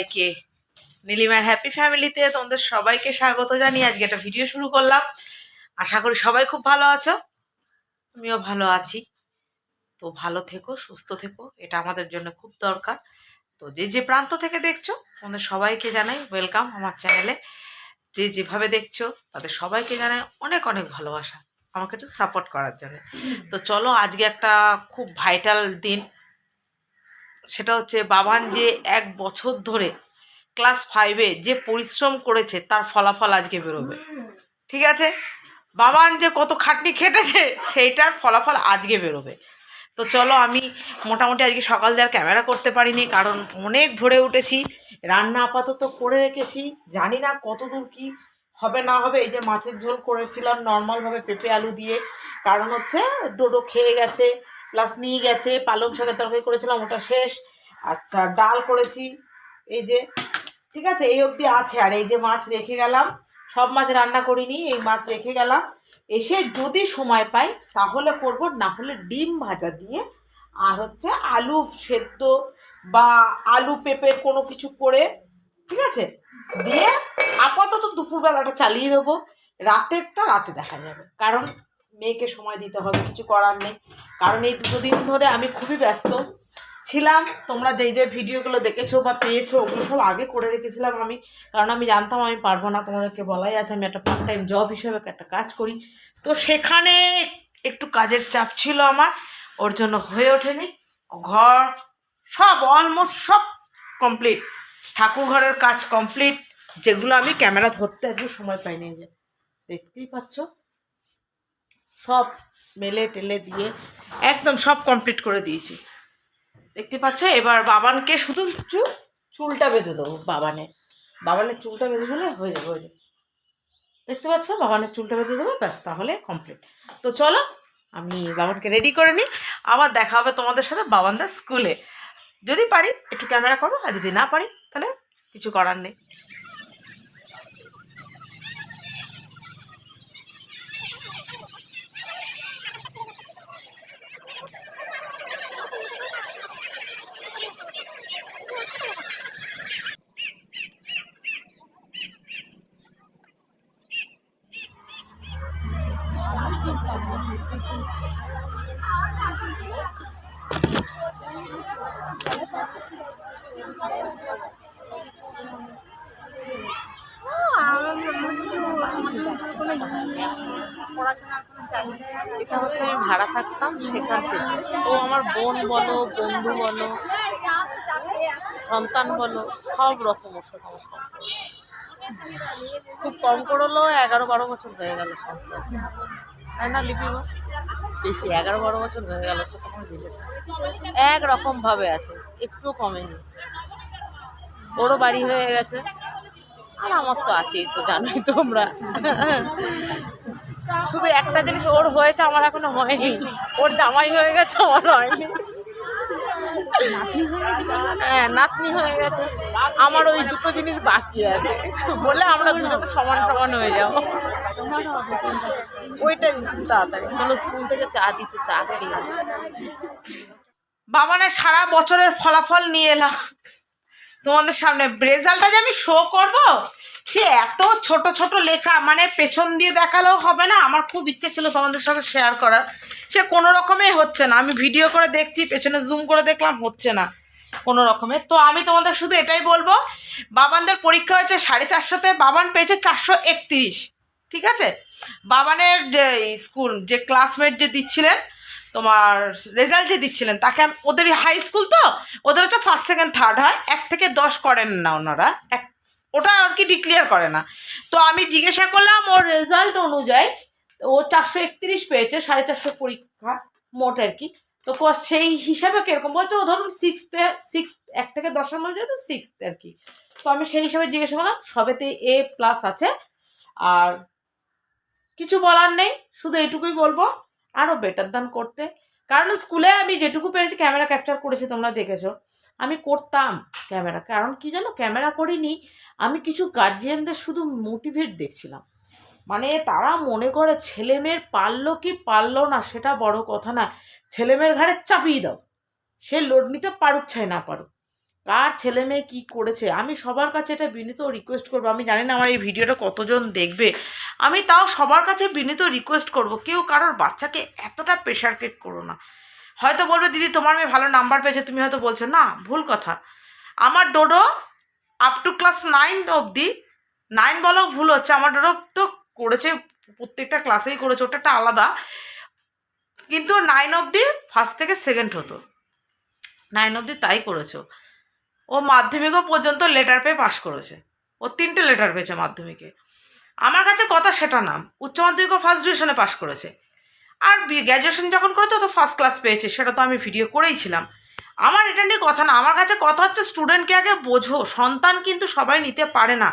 সবাইকে। নীলিমার হ্যাপি ফ্যামিলিতে তোমাদের সবাইকে স্বাগত জানিয়ে আজকে একটা ভিডিও শুরু করলাম। আশা করি সবাই খুব ভালো আছো। আমিও ভালো আছি। তো ভালো থেকো, সুস্থ থেকো, এটা আমাদের জন্য খুব দরকার। তো যে যে প্রান্ত থেকে দেখছ, তোমাদের সবাইকে জানাই ওয়েলকাম আমার চ্যানেলে যে যেভাবে দেখছ, তাদের সবাইকে জানাই অনেক অনেক ভালোবাসা। আমাকে একটু সাপোর্ট করার জন্য। তো চলো আজকে একটা খুব ভাইটাল দিন। সেটা হচ্ছে বাবান যে এক বছর ধরে ক্লাস ফাইভে যে পরিশ্রম করেছে, তার ফলাফল আজকে বেরোবে। ঠিক আছে? বাবান যে কত খাটনি খেটেছে, সেইটার ফলাফল আজকে বেরোবে। তো চলো আমি মোটামুটি আজকে সকাল দিয়ে আর ক্যামেরা করতে পারিনি, কারণ অনেক ভরে উঠেছি, রান্না আপাতত করে রেখেছি, জানি না কত দূর কি হবে না হবে, এই যে মাছের ঝোল করেছিলাম নর্মালভাবে পেঁপে আলু দিয়ে, কারণ হচ্ছে ডোডো খেয়ে গেছে প্লাস নিয়ে গেছে, পালং শাকের তরকারি করেছিলাম, ওটা শেষ। আচ্ছা ডাল করেছি, এই যে, ঠিক আছে, এই অবধি আছে। আর এই যে মাছ রেখে গেলাম, সব মাছ রান্না করিনি, এই মাছ রেখে গেলাম। এসে যদি সময় পাই, তাহলে করব, না হলে ডিম ভাজা দিয়ে, আর হচ্ছে আলু সেদ্ধ বা আলু পেঁপের কোনো কিছু করে, ঠিক আছে, দিয়ে আপাতত দুপুরবেলাটা চালিয়ে দেবো। রাতেরটা রাতে দেখা যাবে। কারণ মেয়েকে সময় দিতে হবে, কিছু করার নেই। কারণ এই দুটো দিন ধরে আমি খুবই ব্যস্ত ছিলাম। তোমরা যেই যে ভিডিওগুলো দেখেছ বা পেয়েছ, ওগুলো সব আগে করে রেখেছিলাম আমি। কারণ আমি জানতাম আমি পারব না, তোমাদেরকে বলাই আছে, আমি একটা পার্ট টাইম জব হিসেবে একটা কাজ করি। তো সেখানে একটু কাজের চাপ ছিল আমার, ওর জন্য হয়ে ওঠেনি। ঘর সব অলমোস্ট সব কমপ্লিট ঠাকুর ঘরের কাজ কমপ্লিট যেগুলো আমি ক্যামেরা ধরতে একটু সময় পাইনি। যে, দেখতেই পাচ্ছ? সব মেলে টেলে দিয়ে একদম সব কমপ্লিট করে দিয়েছি। দেখতে পাচ্ছ? এবার বাবানকে শুধু একটু চুলটা বেঁধে দেবো বাবানে বাবানের চুলটা বেঁধে দিলে হয়ে যাবে হয়ে যাবে। দেখতে পাচ্ছ? বাবানের চুলটা বেঁধে দেবো, ব্যাস, তাহলে কমপ্লিট তো চলো, আমি বাবানকে রেডি করে নিই। আবার দেখা হবে তোমাদের সাথে বাবানদার স্কুলে। যদি পারি, একটু ক্যামেরা করো, আর যদি না পারি, তাহলে কিছু করার নেই এটা হচ্ছে আমি ভাড়া থাকতাম সেখান থেকে। ও আমার বোন বলো, বন্ধু বলো, সন্তান বলো, সব রকম ওর সাথে আমার সম্পর্ক। খুব কম করলেও এগারো বারো বছর হয়ে গেল সম্পর্ক। তাই না লিপিমা বেশি, এগারো বারো বছর হয়ে গেল সে তোমার রিলেশন এক রকম ভাবে আছে একটুও কমেনি। ওরও বাড়ি হয়ে গেছে। আর আমার তো আছেই তো, জানোই তোমরা। শুধু একটা জিনিস ওর হয়েছে, আমার এখনও হয়নি। ওর জামাই হয়ে গেছে, আমার হয়নি। হ্যাঁ নাতনি হয়ে গেছে। আমার ওই দুটো জিনিস বাকি আছে। বলে আমরা দুজন সমান সমান হয়ে যাব। ওইটাই তাড়াতাড়ি। চলো স্কুল থেকে চা দিতে চা খেয়ে বাবানের সারা বছরের ফলাফল নিয়ে এলাম। তোমাদের সামনে রেজাল্টটা যে আমি শো করব? সে এত ছোট ছোট লেখা মানে পেছন দিয়ে দেখালেও হবে না। আমার খুব ইচ্ছে ছিল তোমাদের সাথে শেয়ার করার। সে কোনো রকমে হচ্ছে না। আমি ভিডিও করে দেখছি, পেছনে জুম করে দেখলাম, হচ্ছে না কোনো রকমে। তো আমি তোমাদের শুধু এটাই বলব, বাবানদের পরীক্ষা হয়েছে সাড়ে চারশোতে বাবান পেয়েছে চারশো একত্রিশ। ঠিক আছে? বাবানের যে স্কুল যে ক্লাসমেট যে দিচ্ছিলেন, তোমার রেজাল্ট যে দিচ্ছিলেন, তাকে ওদের হাই স্কুল তো? ওদের হচ্ছে ফার্স্ট সেকেন্ড থার্ড হয়। এক থেকে দশ করেন না ওনারা। এক ওটা আর কি ডিক্লিয়ার করে না। তো আমি জিজ্ঞাসা করলাম, ওর রেজাল্ট অনুযায়ী ও চারশো একত্রিশ পেয়েছে, সাড়ে চারশো পরীক্ষা মোট আর কি। তো সেই হিসাবে কীরকম? বলছে ও ধরুন সিক্সথে সিক্স এক থেকে দশের মধ্যে তো সিক্সথ আর কি। তো আমি সেই হিসাবে জিজ্ঞাসা করলাম, সবেতে এ প্লাস আছে। আর কিছু বলার নেই, শুধু এটুকুই বলব আরও বেটার দান করতে। কারণ স্কুলে আমি যেটুকু পেরেছি ক্যামেরা ক্যাপচার করেছি, তোমরা দেখেছ। আমি করতাম ক্যামেরা। কারণ কি জানো? ক্যামেরা করিনি, আমি কিছু গার্জিয়ানদের শুধু মোটিভেট দেখছিলাম। মানে তারা মনে করে ছেলেমেয়ের পারল কি পারল না, সেটা বড় কথা না। ছেলেমেয়ের ঘাড়ে চাপিয়ে দাও। সে লোড নিতে পারুক চাই না পারুক। কার ছেলে মেয়ে কী করেছে? আমি সবার কাছে এটা বিনীত রিকোয়েস্ট করব। আমি জানি না আমার এই ভিডিওটা কতজন দেখবে। আমি তাও সবার কাছে বিনীত রিকোয়েস্ট করব। কেউ কারোর বাচ্চাকে এতটা প্রেশার ক্রিয়েট করো না। হয়তো বলবে, দিদি, তোমার মেয়ে ভালো নাম্বার পেয়েছে। তুমি হয়তো বলছো, না, ভুল কথা। আমার ডোডো আপ টু ক্লাস নাইন অবধি নাইন বলাও ভুল হচ্ছে। আমার ডোডো তো করেছে, প্রত্যেকটা ক্লাসেই করেছে। ওটা একটা আলাদা। কিন্তু নাইন অবধি ফার্স্ট থেকে সেকেন্ড হতো। নাইন অবধি তাই করেছে। ও। মাধ্যমিকও পর্যন্ত লেটার পেয়ে পাশ করেছে। ও তিনটে লেটার পেয়েছে মাধ্যমিকে। আমার কাছে কথা সেটা নাম উচ্চ মাধ্যমিকও ফার্স্ট ডিভিশনে পাশ করেছে। আর গ্র্যাজুয়েশন যখন করেছে তো ফার্স্ট ক্লাস পেয়েছে, সেটা তো আমি ভিডিও করেইছিলাম আমার এটা নিয়ে কথা না, আমার কাছে কথা হচ্ছে স্টুডেন্টকে আগে বোঝো, সন্তান কিন্তু সবাই নিতে পারে না।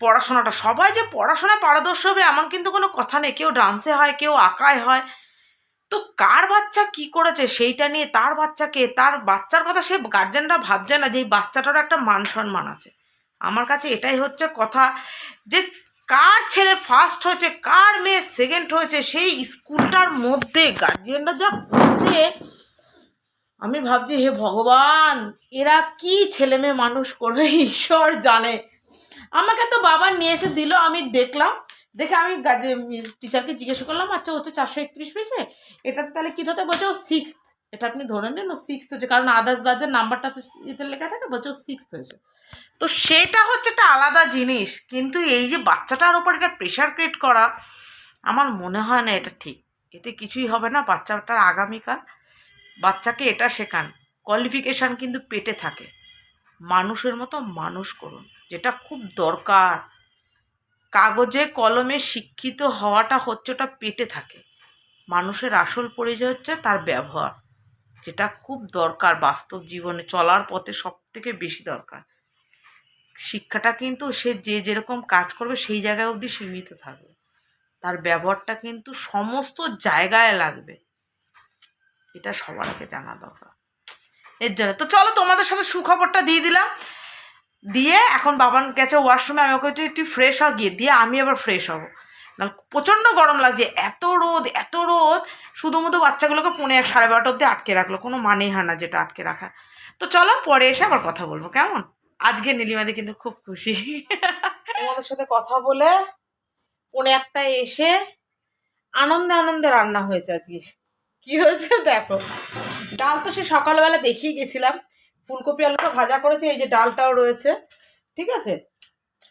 পড়াশোনাটা, সবাই যে পড়াশোনায় পারদর্শী হবে এমন কিন্তু কোনো কথা নেই। কেউ ডান্সে হয়, কেউ আঁকায় হয় তো কার বাচ্চা কি করেছে? সেইটা নিয়ে তার বাচ্চাকে, তার বাচ্চার কথা সে গার্জেনরা ভাবছে না যে এই বাচ্চাটার একটা মান সম্মান আছে। আমার কাছে এটাই হচ্ছে কথা যে কার ছেলে ফার্স্ট হয়েছে, কার মেয়ে সেকেন্ড হয়েছে, সেই স্কুলটার মধ্যে গার্জিয়ানরা যা করছে, আমি ভাবছি হে ভগবান, এরা কি ছেলে মেয়ে মানুষ করবে? ঈশ্বর জানে। আমাকে তো বাবা নিয়ে এসে দিল, আমি দেখলাম দেখে আমি টিচারকে জিজ্ঞেস করলাম আচ্ছা হচ্ছে চারশো একত্রিশ পেয়েছে? এটাতে তাহলে কী হতে বলছে, ও সিক্স এটা আপনি ধরে নেন, ও সিক্স হচ্ছে কারণ আদার্স যাদের নাম্বারটা তো এতে লেখা থাকে, বলছে ও সিক্স হয়েছে। তো সেটা হচ্ছে একটা আলাদা জিনিস। কিন্তু এই যে বাচ্চাটার ওপর এটা প্রেশার ক্রিয়েট করা, আমার মনে হয় না এটা ঠিক। এতে কিছুই হবে না। বাচ্চাটার আগামীকাল, বাচ্চাকে এটা শেখান। কোয়ালিফিকেশান কিন্তু পেটে থাকে। মানুষের মতো মানুষ করুন, যেটা খুব দরকার। কাগজে কলমে শিক্ষিত হওয়াটা হচ্ছে ওটা পেটে থাকে। মানুষের আসল পরিচয় হচ্ছে তার ব্যবহার, যেটা খুব দরকার বাস্তব জীবনে চলার পথে সব থেকে বেশি দরকার। শিক্ষাটা কিন্তু সে যে যেরকম কাজ করবে সেই জায়গায় অবধি সীমিত থাকবে। তার ব্যবহারটা কিন্তু সমস্ত জায়গায় লাগবে। এটা সবার আগে জানা দরকার। এর জন্য। তো চলো তোমাদের সাথে সুখবরটা দিয়ে দিলাম। দিয়ে এখন বাবান গেছে ওয়াশরুমে আমি ওকে তুই ফ্রেশ হ গিয়ে। দিয়ে আমি আবার ফ্রেশ হব। না প্রচণ্ড গরম লাগছে। এত রোদ এত রোদ। শুধুমুধু বাচ্চাগুলোকে পৌনে এক, সাড়ে বারোটা অবধি আটকে রাখল। কোনো মানেই হয় না যেটা আটকে রাখা। তো চলো, পরে এসে আবার কথা বলব, কেমন? আজকে নীলিমাদি কিন্তু খুব খুশি। তোমাদের সাথে কথা বলে পৌনে একটা এসে আনন্দে আনন্দে রান্না হয়েছে আজকে। কি হয়েছে দেখো। ডাল তো সে সকালবেলা দেখিয়ে গেছিলাম। ফুলকপি আলুটা ভাজা করেছে, এই যে ডালটাও রয়েছে, ঠিক আছে?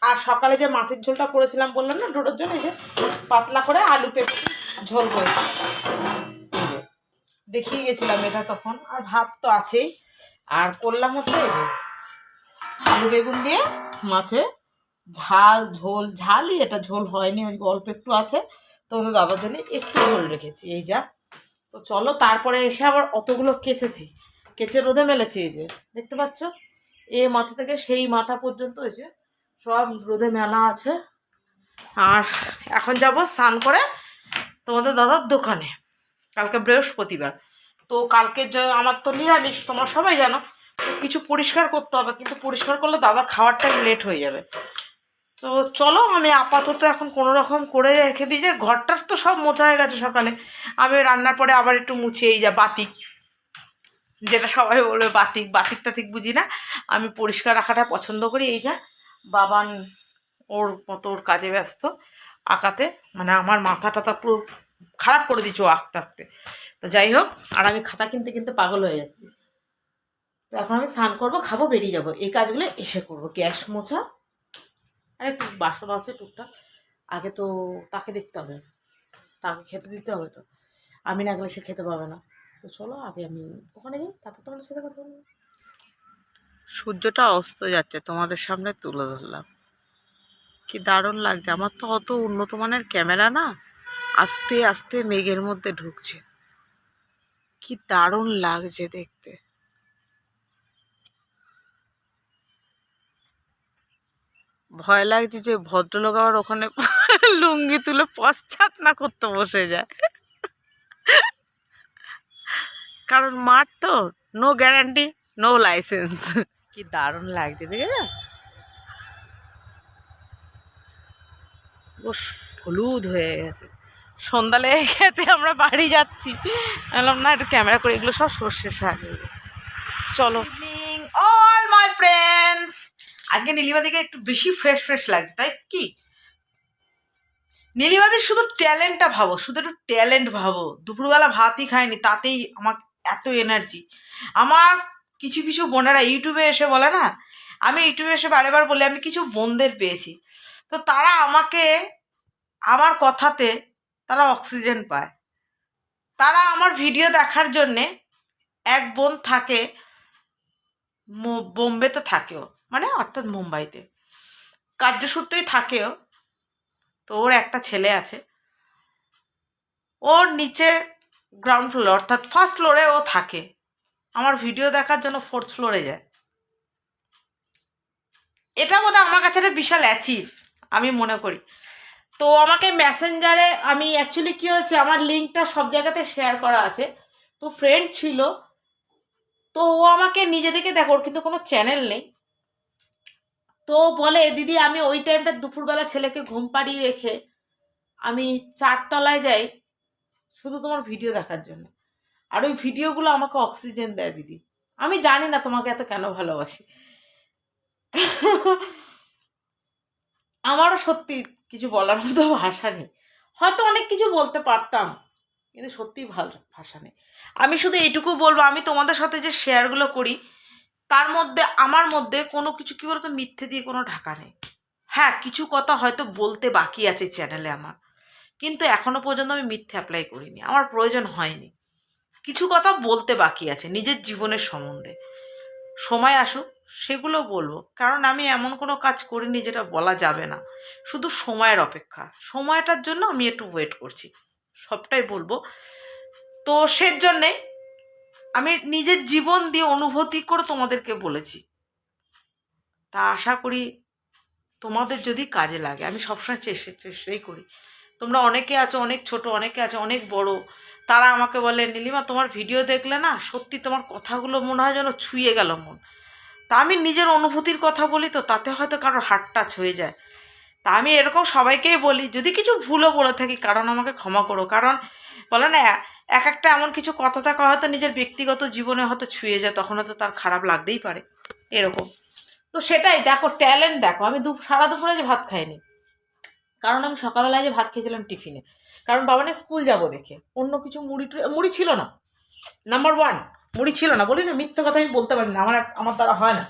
আর সকালে যে মাছের ঝোলটা করেছিলাম বললাম না, ডোডোর জন্য, এই যে পাতলা করে আলু পেঁপে ঝোল করেছি। দেখিয়ে গেছিলাম এটা তখন, আর ভাত তো আছেই। আর করলাম হচ্ছে এই যে আলু বেগুন দিয়ে মাছে ঝাল, ঝোল, ঝালই এটা ঝোল হয়নি, ওই অল্প একটু আছে। তোমাদের দাদার জন্য একটু ঝোল রেখেছি, এই যা। তো চলো, তারপরে এসে আবার অতগুলো কেচেছি। কেচে রোদে মেলেছি এই যে, দেখতে পাচ্ছ? এ মাথা থেকে সেই মাথা পর্যন্ত এই যে সব রোদে মেলা আছে। আর এখন যাব স্নান করে তোমাদের দাদার দোকানে। কালকে বৃহস্পতিবার। তো কালকে আমার তো নিরামিষ, তোমরা সবাই জানো কিছু পরিষ্কার করতে হবে, কিন্তু পরিষ্কার করলে দাদার খাওয়ার টাইম লেট হয়ে যাবে। তো চলো, আমি আপাতত এখন কোনো রকম করে রেখে দিই যে, ঘরটার তো সব মোছা হয়ে গেছে সকালে। আমি রান্নার পরে আবার একটু মুছে এই যা বাতিক যেটা সবাই বলবে, বাতিক বাতিক টাতিক বুঝি না। আমি পরিষ্কার রাখাটা পছন্দ করি, এই যা বাবান ওর মতো ওর কাজে ব্যস্ত আঁকাতে। মানে আমার মাথা টাথা পুরো খারাপ করে দিচ্ছ ও আঁকতে আঁকতে। তো যাই হোক, আর আমি খাতা কিনতে কিনতে পাগল হয়ে যাচ্ছি। তো এখন আমি স্নান করব, খাব, বেরিয়ে যাব। এই কাজগুলো এসে করব। গ্যাস মোছা আর একটু বাসন আছে টুকটাক। আগে তো তাকে দেখতে হবে। তাকে খেতে দিতে হবে তো। আমি না গেলে সে খেতে পাবে না। তো চলো আগে আমি ওখানে যাই, তারপর তোমাদের সাথে কথা বলব। সূর্যটা অস্ত যাচ্ছে, তোমাদের সামনে তুলে ধরলাম। কি দারুণ লাগছে, আমার তো অত উন্নত মানের ক্যামেরা না, আস্তে আস্তে মেঘের মধ্যে ঢুকছে। কি দারুণ লাগছে দেখতে। ভয় লাগছে যে ভদ্রলোক আবার ওখানে লুঙ্গি তুলে পশ্চাৎ না করতে বসে যায়। কারণ মাঠ তো নো গ্যারান্টি নো লাইসেন্স কি দারুণ লাগছে দেখে ও হলুদ হয়ে গেছে। সন্ধ্যা লেগে গেছে, আমরা বাড়ি যাচ্ছি। বললাম না, একটু ক্যামেরা করে এগুলো সব সর্ষের শাক। চলো। অল মাই ফ্রেন্ডস আজকে নীলিমাদিকে একটু বেশি ফ্রেশ ফ্রেশ লাগছে, তাই কি? নীলিমাদির শুধু ট্যালেন্টটা ভাবো, শুধু একটু ট্যালেন্ট ভাবো। দুপুরবেলা ভাতই খায়নি, তাতেই আমার এত এনার্জি আমার কিছু কিছু বোনেরা ইউটিউবে এসে বলে না, আমি ইউটিউবে এসে বারেবার বলি, আমি কিছু বোনদের পেয়েছি। তো তারা আমাকে, আমার কথাতে তারা অক্সিজেন পায়। তারা আমার ভিডিও দেখার জন্যে এক বোন থাকে বোম্বেতে থাকেও মানে অর্থাৎ মুম্বাইতে। কার্যসূত্রেই থাকেও, তো ওর একটা ছেলে আছে। ওর নিচে গ্রাউন্ড ফ্লোরে অর্থাৎ ফার্স্ট ফ্লোরে ও থাকে। আমার ভিডিও দেখার জন্য ফোর্থ ফ্লোরে যায়। এটা বোধহয় আমার কাছে একটা বিশাল অ্যাচিভ আমি মনে করি। তো আমাকে মেসেঞ্জারে আমি অ্যাকচুয়ালি কী হয়েছে, আমার লিঙ্কটা সব জায়গাতে শেয়ার করা আছে। তো ফ্রেন্ড ছিল, তো ও আমাকে নিজে থেকে দেখো, ওর কিন্তু কোনো চ্যানেল নেই। তো বলে, দিদি, আমি ওই টাইমটা দুপুরবেলা ছেলেকে ঘুম পাড়িয়ে রেখে আমি চারতলায় যাই। শুধু তোমার ভিডিও দেখার জন্য। আর ওই ভিডিওগুলো আমাকে অক্সিজেন দেয়, দিদি। আমি জানি না তোমাকে এত কেন ভালোবাসি। আমারও সত্যি কিছু বলার মতো ভাষা নেই। হয়তো অনেক কিছু বলতে পারতাম, কিন্তু সত্যিই ভালো ভাষা নেই। আমি শুধু এইটুকু বলব, আমি তোমাদের সাথে যে শেয়ারগুলো করি, তার মধ্যে, আমার মধ্যে কোনো কিছু, কী বলতো, মিথ্যে দিয়ে কোনো ঢাকা নেই। হ্যাঁ কিছু কথা হয়তো বলতে বাকি আছে চ্যানেলে আমার। কিন্তু এখনও পর্যন্ত আমি মিথ্যে অ্যাপ্লাই করিনি। আমার প্রয়োজন হয়নি। কিছু কথা বলতে বাকি আছে নিজের জীবনের সম্বন্ধে। সময় আসুক, সেগুলো বলব। কারণ আমি এমন কোনো কাজ করিনি যেটা বলা যাবে না। শুধু সময়ের অপেক্ষা। সময়টার জন্য আমি একটু ওয়েট করছি। সবটাই বলব। তো সে জন্যে আমি নিজের জীবন দিয়ে অনুভূতি করে তোমাদেরকে বলেছি। তা আশা করি তোমাদের যদি কাজে লাগে, আমি সবসময় চেষ্টা, চেষ্টাই করি। তোমরা অনেকে আছো, অনেক ছোট, অনেকে আছে, অনেক বড়। তারা আমাকে বলে, নীলিমা, তোমার ভিডিও দেখলে না সত্যি তোমার কথাগুলো মনে হয় যেন ছুঁয়ে গেল মন। তা আমি নিজের অনুভূতির কথা বলি তো তাতে হয়তো কারোর হার্ট টাচ হয়ে যায়। তা আমি এরকম সবাইকেই বলি, যদি কিছু ভুলও বলে থাকি, কারণ আমাকে ক্ষমা করো। কারণ বলে না, এক একটা এমন কিছু কথা থাকা হয়তো নিজের ব্যক্তিগত জীবনে হয়তো ছুঁয়ে যায়, তখন হয়তো তার খারাপ লাগতেই পারে। এরকম। তো সেটাই, দেখো ট্যালেন্ট দেখো। আমি দু, সারা দুপুরে যে ভাত খাইনি কারণ আমি সকালবেলায় যে ভাত খেয়েছিলাম টিফিনে। কারণ বাবা না স্কুল যাব দেখে। অন্য কিছু মুড়ি মুড়ি ছিল না। নাম্বার ওয়ান মুড়ি ছিল না। বলি না, মিথ্যে কথা আমি বলতে পারি না। আমার আমার দ্বারা হয় না।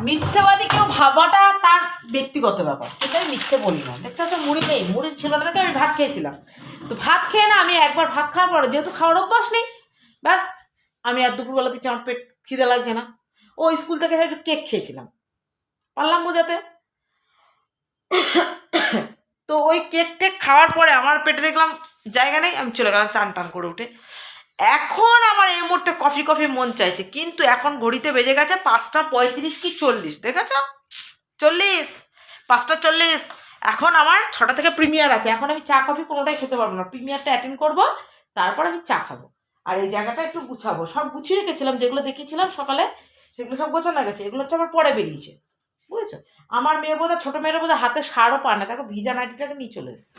মিথ্যেবাদী কেউ ভাবাটা তার ব্যক্তিগত ব্যাপার। সেটা আমি মিথ্যে বলি না। দেখতে হচ্ছে মুড়ি নেই, মুড়ি ছিল না। দেখে, আমি ভাত খেয়েছিলাম। তো ভাত খেয়ে না আমি একবার ভাত খাওয়ার পরে, যেহেতু খাওয়ার অভ্যাস নেই, ব্যাস, আমি আর দুপুরবেলা থেকে আমার পেট খিদে লাগছে না। ও স্কুল থেকে একটু কেক খেয়েছিলাম। পারলাম বোঝাতে? তো ওই কেক টেক খাওয়ার পরে আমার পেটে দেখলাম জায়গা নেই, আমি চলে গেলাম চান টান করে উঠে। এখন আমার এই মুহূর্তে কফি কফি মন চাইছে, কিন্তু এখন ঘড়িতে বেজে গেছে পাঁচটা পঁয়ত্রিশ কি চল্লিশ, দেখেছ? চল্লিশ, পাঁচটা চল্লিশ। এখন আমার ছটা থেকে প্রিমিয়ার আছে, এখন আমি চা, কফি কোনোটাই খেতে পারব না। প্রিমিয়ারটা অ্যাটেন্ড করব, তারপর আমি চা খাব। আর এই জায়গাটা একটু গুছাবো। সব গুছিয়ে রেখেছিলাম, যেগুলো দেখিয়েছিলাম সকালে, সেগুলো সব গোছানো গেছে, এগুলো হচ্ছে আমার পরে বেরিয়েছে, বুঝেছ? আমার মেয়ে বোধহয়, ছোটো মেয়ের বোধহয় হাতে সারও পায় না। দেখো, ভিজা নাইটিটাকে নিয়ে চলে এসছে।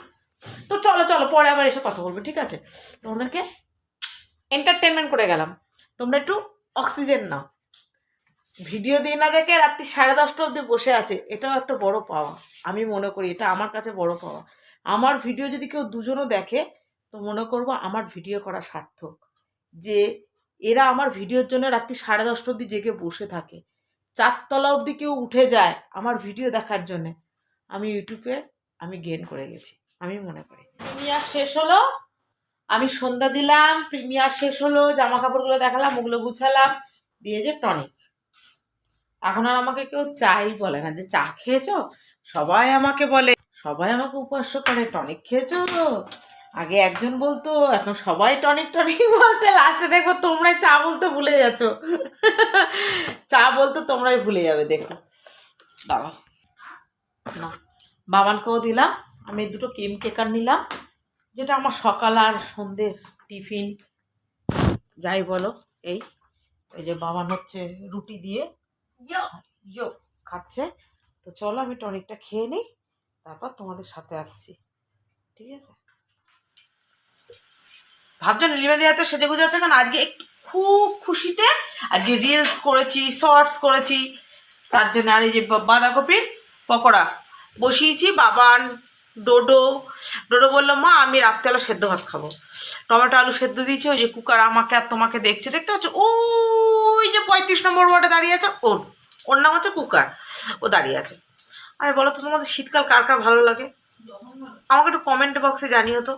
তো চলো চলো, পরে আবার এসে কথা বলব, ঠিক আছে? তোমাদেরকে এন্টারটেনমেন্ট করে গেলাম। তোমরা একটু অক্সিজেন নাও। ভিডিও দিয়ে না দেখে রাত্রি সাড়ে দশটা অবধি বসে আছে, এটাও একটা বড় পাওয়া। আমি মনে করি এটা আমার কাছে বড় পাওয়া। আমার ভিডিও যদি কেউ দুজনও দেখে, তো মনে করব আমার ভিডিও করা সার্থক। যে এরা আমার ভিডিওর জন্য রাত্রি সাড়ে দশটা অবধি জেগে বসে থাকে। চারতলা অবধি কেউ উঠে যায় আমার ভিডিও দেখার জন্যে। আমি ইউটিউবে আমি গেন করে গেছি, আমি মনে করি। প্রিমিয়ার শেষ হলো, আমি সন্ধ্যা দিলাম, প্রিমিয়ার শেষ হলো জামা কাপড়গুলো দেখালাম, ওগুলো গুছালাম, দিয়ে যে টনিক এখন আর আমাকে কেউ চাই বলে না, যে চা খেয়েছো? সবাই আমাকে বলে, সবাই আমাকে উপাস্য করে টনিক খেয়েছো? আগে একজন বলতো এখন সবাই টনিক টনিক বলছে লাস্টে দেখো তোমরাই চা বলতে ভুলে যাচ্ছ। চা বলতে তোমরাই ভুলে যাবে দেখো। দাঁড়াও না বাবানকেও দিলাম। আমি দুটো ক্রিম কেকার নিলাম যেটা আমার সকাল আর সন্ধ্যের টিফিন। যাই বলো এই। এই যে বাবান হচ্ছে রুটি দিয়ে। ইয়ো খাচ্ছে। তো চলো আমি টনিকটা খেয়ে নিই তারপর তোমাদের সাথে আসছি। ঠিক আছে? ভাবছ নীলিমা দিয়ে সেজে গুজে আছে কারণ আজকে একটু খুব খুশিতে আজকে রিলস করেছি শর্টস করেছি। তার জন্য আর এই যে বাঁধাকপির পকোড়া বসিয়েছি, বাবান, ডোডো। ডোডো বলল, মা, আমি রাত্রেবেলা সেদ্ধ ভাত খাব। টমেটো, আলু সেদ্ধ দিয়েছি, ওই যে কুকার আমাকে আর তোমাকে দেখছে। দেখতে পাচ্ছ, ওই যে পঁয়ত্রিশ নম্বর ওয়ার্ডে দাঁড়িয়ে আছে ওর। ওর নাম হচ্ছে কুকার। ও দাঁড়িয়ে আছে। আরে বলো তো, তোমাদের শীতকাল কার কার ভালো লাগে? আমাকে একটু কমেন্ট বক্সে জানিও তো।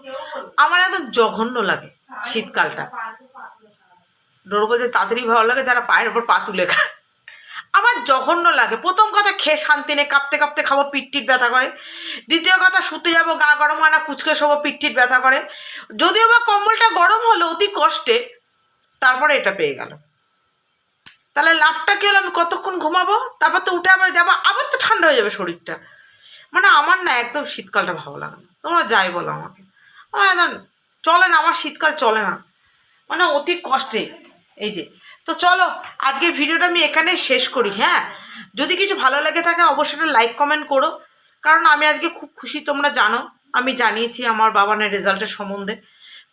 আমার একদম জঘন্য লাগে শীতকালটা। ডোর বলছে তাড়াতাড়ি ভালো লাগে, যারা পায়ের ওপর পা তুলে খায়। আমার জঘন্য লাগে। প্রথম কথা, খেয়ে শান্তি নেই, কাঁপতে কাঁপতে খাব পিট টিট ব্যথা করে। দ্বিতীয় কথা, শুতে যাব, গা গরম হয় না, কুচকে শোবো পিট টিট ব্যথা করে। যদিও বা কম্বলটা গরম হলো, অতি কষ্টে, তারপরে এটা পেয়ে গেল তাহলে লাভটা কি হলো? আমি কতক্ষণ ঘুমাবো? তারপর তো উঠে আবার যাব, আবার তো ঠান্ডা হয়ে যাবে শরীরটা। মানে আমার না একদম শীতকালটা ভালো লাগে না। তোমরা যাই বলো আমাকে। আমার একদম চলে না, আমার শীতকাল চলে না। মানে অতি কষ্টে। এই যে। তো চলো, আজকের ভিডিওটা আমি এখানে শেষ করি হ্যাঁ? যদি কিছু ভালো লেগে থাকে, অবশ্যই লাইক কমেন্ট করো। কারণ আমি আজকে খুব খুশি, তোমরা জানো। আমি জানিয়েছি আমার বাবানের রেজাল্টের সম্বন্ধে।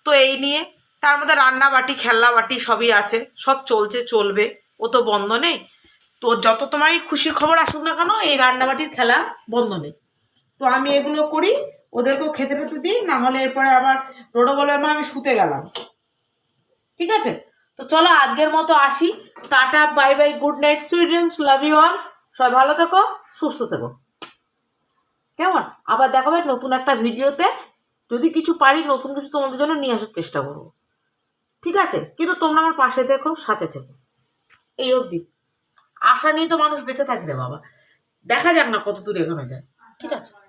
তো এই নিয়ে, তার মধ্যে রান্না বাটি, খেলনা বাটি সবই আছে। সব চলছে, চলবে। ও তো বন্ধ নেই। তো যত তোমার এই খুশির খবর আসুক না কেন, এই রান্নাবাটির খেলা বন্ধ নেই। তো আমি এগুলো করি, ওদেরকেও খেতে খেতে দিই, না হলে এরপরে আবার রোডো বলে, মা, আমি শুতে গেলাম। ঠিক আছে? তো চলো আজকের মতো আসি। Tata, bye bye, good night, sweet dreams, love you all. সবাই ভালো থেকো, সুস্থ থেকো। কেমন? আবার দেখাবে নতুন একটা ভিডিওতে। যদি কিছু পারি, নতুন কিছু তোমাদের জন্য নিয়ে আসার চেষ্টা করব। ঠিক আছে? কিন্তু তোমরা আমার পাশে থেকো, সাথে থেকো। এই অবধি। আশা নিয়ে তো মানুষ বেঁচে থাকে রে বাবা। দেখা যাক না কত দূর এগোনো যায়। ঠিক আছে?